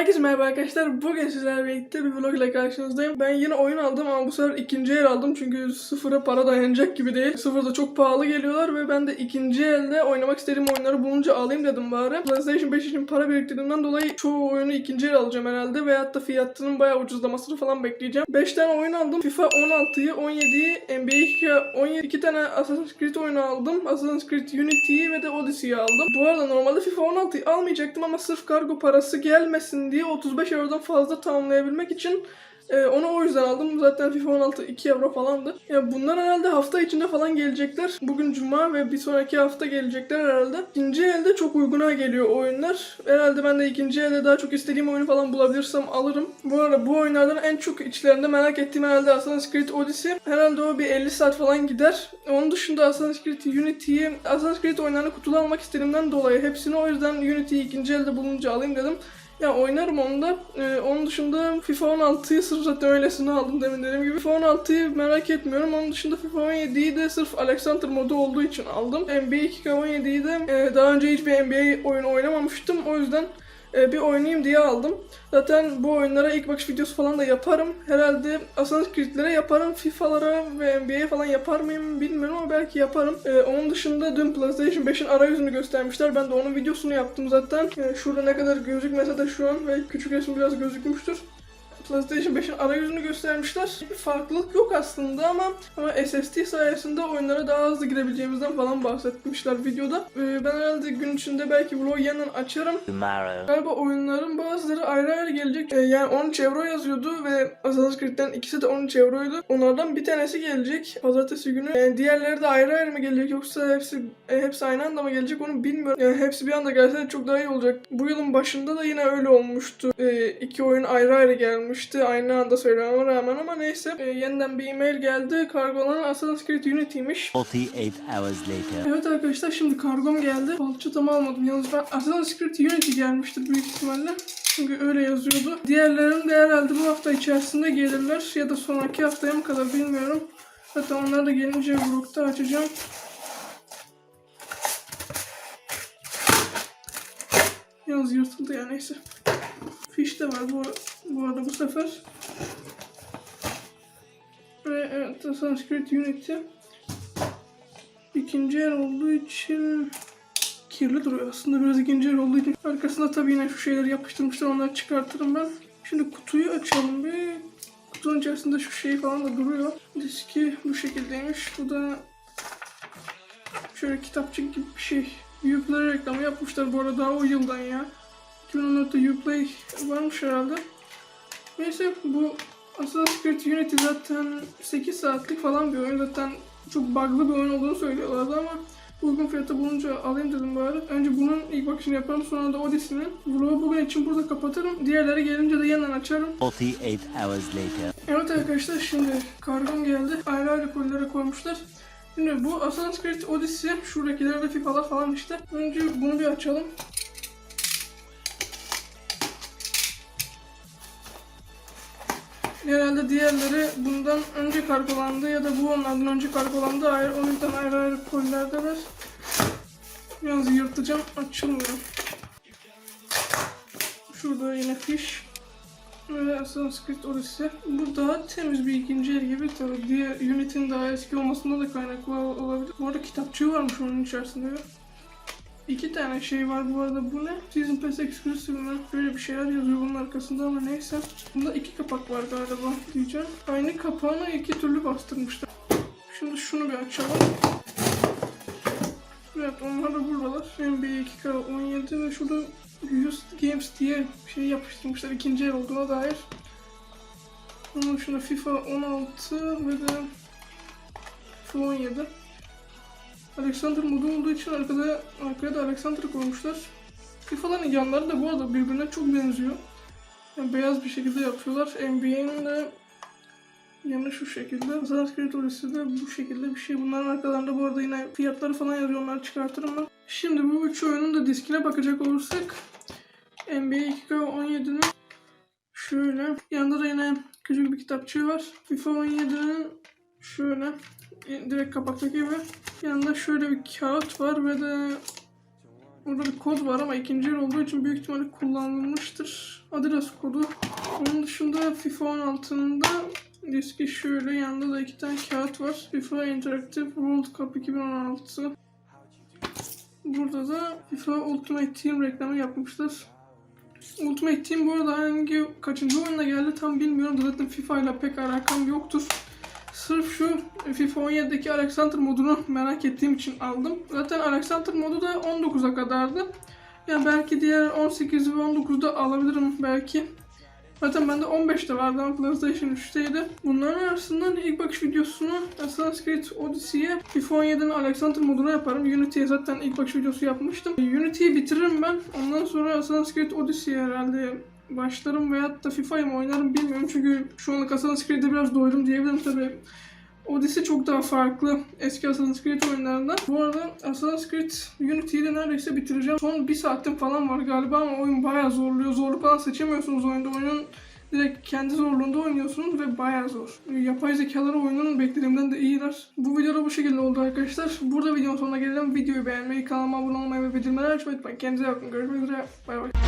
Herkese merhaba arkadaşlar. Bugün sizlerle birlikte bir vlog ile karşınızdayım. Ben yine oyun aldım ama bu sefer ikinci el aldım. Çünkü sıfıra para dayanacak gibi değil. Sıfırda çok pahalı geliyorlar ve ben de ikinci elde oynamak istediğim oyunları bulunca alayım dedim bari. PlayStation 5 için para biriktirdiğimden dolayı çoğu oyunu ikinci el alacağım herhalde. Veyahut da fiyatının bayağı ucuzlamasını falan bekleyeceğim. 5 tane oyun aldım. FIFA 16'yı, 17'yi, NBA 2'yi, 17 iki tane Assassin's Creed oyunu aldım. Assassin's Creed Unity'yi ve de Odyssey'yi aldım. Bu arada normalde FIFA 16'yı almayacaktım ama sırf kargo parası gelmesin diye 35 eurodan fazla tamamlayabilmek için e, onu o yüzden aldım. Zaten FIFA 16 2 euro falandı. Ya bunlar herhalde hafta içinde falan gelecekler. Bugün cuma ve bir sonraki hafta gelecekler herhalde. İkinci elde çok uyguna geliyor oyunlar. Herhalde ben de ikinci elde daha çok istediğim oyunu falan bulabilirsem alırım. Bu arada bu oyunlardan en çok içlerinde merak ettiğim herhalde Assassin's Creed Odyssey. Herhalde o bir 50 saat falan gider. Onun dışında Assassin's Creed Unity'yi, Assassin's Creed oyunlarını kutulu almak istediğimden dolayı hepsini o yüzden Unity'yi ikinci elde bulunca alayım dedim. Ya oynarım onu da. Ee, onun dışında FIFA 16'yı sırf zaten öylesine aldım demin dediğim gibi. FIFA 16'yı merak etmiyorum. Onun dışında FIFA 17'yi de sırf Alexander modu olduğu için aldım. NBA 2K17'yi de e, daha önce hiçbir NBA oyunu oynamamıştım. O yüzden e, bir oynayayım diye aldım. Zaten bu oyunlara ilk bakış videosu falan da yaparım. Herhalde Assassin's Creed'lere yaparım. FIFA'lara ve NBA'ye falan yapar mıyım bilmiyorum ama belki yaparım. E, onun dışında dün PlayStation 5'in arayüzünü göstermişler. Ben de onun videosunu yaptım zaten. E, şurada ne kadar gözükmese de şu an ve küçük resim biraz gözükmüştür. PlayStation 5'in arayüzünü göstermişler. Bir farklılık yok aslında ama ama SSD sayesinde oyunlara daha hızlı girebileceğimizden falan bahsetmişler videoda. Ee, ben herhalde gün içinde belki vlog yeniden açarım. tomorrow. Galiba oyunların bazıları ayrı ayrı gelecek. Ee, yani 13 euro yazıyordu ve Assassin's Creed'den ikisi de 13 euroydu. Onlardan bir tanesi gelecek pazartesi günü. Yani diğerleri de ayrı ayrı mı gelecek yoksa hepsi e, hepsi aynı anda mı gelecek onu bilmiyorum. Yani hepsi bir anda gelse çok daha iyi olacak. Bu yılın başında da yine öyle olmuştu. Ee, iki oyun ayrı ayrı gelmişti. Aynı anda söylememe rağmen ama neyse. Ee, yeniden bir e-mail geldi. Kargolanan Assassin's Creed Unity'miş. 48 hours later. Evet arkadaşlar şimdi kargom geldi. Falçatamı almadım. Yalnız ben Assassin's Creed Unity gelmiştir büyük ihtimalle. Çünkü öyle yazıyordu. Diğerlerinin de herhalde bu hafta içerisinde gelirler. Ya da sonraki haftaya mı kadar bilmiyorum. Zaten onlar da gelince vlogda açacağım. Yalnız yırtıldı ya neyse. Fiş de var bu, bu arada bu sefer. Ve evet Creed Unity. İkinci el olduğu için kirli duruyor aslında biraz ikinci el olduğu için. Arkasında tabii yine şu şeyleri yapıştırmışlar onları çıkartırım ben. Şimdi kutuyu açalım bir. Kutunun içerisinde şu şey falan da duruyor. Diski bu şekildeymiş. Bu da şöyle kitapçık gibi bir şey. Uplay reklamı yapmışlar bu arada daha o yıldan ya. 2014'te Uplay varmış herhalde. Neyse bu Assassin's Creed Unity zaten 8 saatlik falan bir oyun. Zaten çok bug'lı bir oyun olduğunu söylüyorlardı ama uygun fiyata bulunca alayım dedim bari. Önce bunun ilk bakışını yaparım sonra da Odyssey'nin. Vlogu bugün için burada kapatırım. Diğerleri gelince de yeniden açarım. 48 hours later. Evet arkadaşlar şimdi kargom geldi. Ayrı ayrı kolilere koymuşlar. Şimdi bu Assassin's Creed Odyssey. Şuradakiler de FIFA'lar falan işte. Önce bunu bir açalım. Herhalde diğerleri bundan önce kargolandı ya da bu onlardan önce kargolandı. Ayrı, o yüzden ayrı ayrı kolilerdeler. Yalnız yırtacağım. Açılmıyor. Şurada yine fiş. Ve Assassin's Creed Odyssey. Bu daha temiz bir ikinci el gibi tabii. Diğer Unity'nin daha eski olmasında da kaynaklı ol- olabilir. Bu arada kitapçığı varmış onun içerisinde. İki tane şey var bu arada. Bu ne? Season Pass Exclusive mi? Böyle bir şeyler yazıyor bunun arkasında ama neyse. Bunda iki kapak var galiba diyeceğim. Aynı kapağını iki türlü bastırmışlar. Şimdi şunu bir açalım. Evet onlar da buradalar. NBA 2K17 ve şurada Used Games diye şey yapıştırmışlar ikinci el olduğuna dair. Onun dışında FIFA 16 ve de FIFA 17. Alexander modu olduğu için arkada, arkaya da Alexander koymuşlar. FIFA'ların yanları da bu arada birbirine çok benziyor. Yani beyaz bir şekilde yapıyorlar. NBA'nin de yanı şu şekilde. Assassin's Creed Odyssey de bu şekilde bir şey. Bunların arkalarında bu arada yine fiyatları falan yazıyor. Onları çıkartırım ben. Şimdi bu üç oyunun da diskine bakacak olursak NBA 2K17'nin şöyle yanında da yine küçük bir kitapçığı var. FIFA 17'nin şöyle direkt kapaktaki gibi yanında şöyle bir kağıt var ve de Burada bir kod var ama ikinci el olduğu için büyük ihtimalle kullanılmıştır. Adidas kodu. Onun dışında FIFA 16'nın da diski şöyle yanında da iki tane kağıt var. FIFA Interactive World Cup 2016. Burada da FIFA Ultimate Team reklamı yapmışlar. Ultimate Team bu arada hangi kaçıncı oyunda geldi tam bilmiyorum zaten FIFA ile pek alakam yoktur. Sırf şu FIFA 17'deki Alexander modunu merak ettiğim için aldım. Zaten Alexander modu da 19'a kadardı. Ya belki diğer 18 ve 19'da alabilirim belki. Zaten bende 15'te vardı ama PlayStation 3'teydi. Bunların arasından ilk bakış videosunu Assassin's Creed Odyssey'e FIFA 17'nin Alexander moduna yaparım. Unity'ye zaten ilk bakış videosu yapmıştım. Unity'yi bitiririm ben. Ondan sonra Assassin's Creed Odyssey'e herhalde başlarım veyahut da FIFA'yı mı oynarım bilmiyorum. Çünkü şu anlık Assassin's Creed'e biraz doydum diyebilirim tabii. Odyssey çok daha farklı eski Assassin's Creed oyunlarından. Bu arada Assassin's Creed Unity'yi de neredeyse bitireceğim. Son bir saatim falan var galiba ama oyun bayağı zorluyor. Zorluk falan seçemiyorsunuz oyunda. Oyunun direkt kendi zorluğunda oynuyorsunuz ve bayağı zor. Yapay zekaları oyunun beklediğimden de iyiler. Bu videoda bu şekilde oldu arkadaşlar. Burada videonun sonuna gelelim. Videoyu beğenmeyi, kanalıma abone olmayı ve bildirimleri açmayı unutmayın. Kendinize iyi bakın. Görüşmek üzere. Bay bay.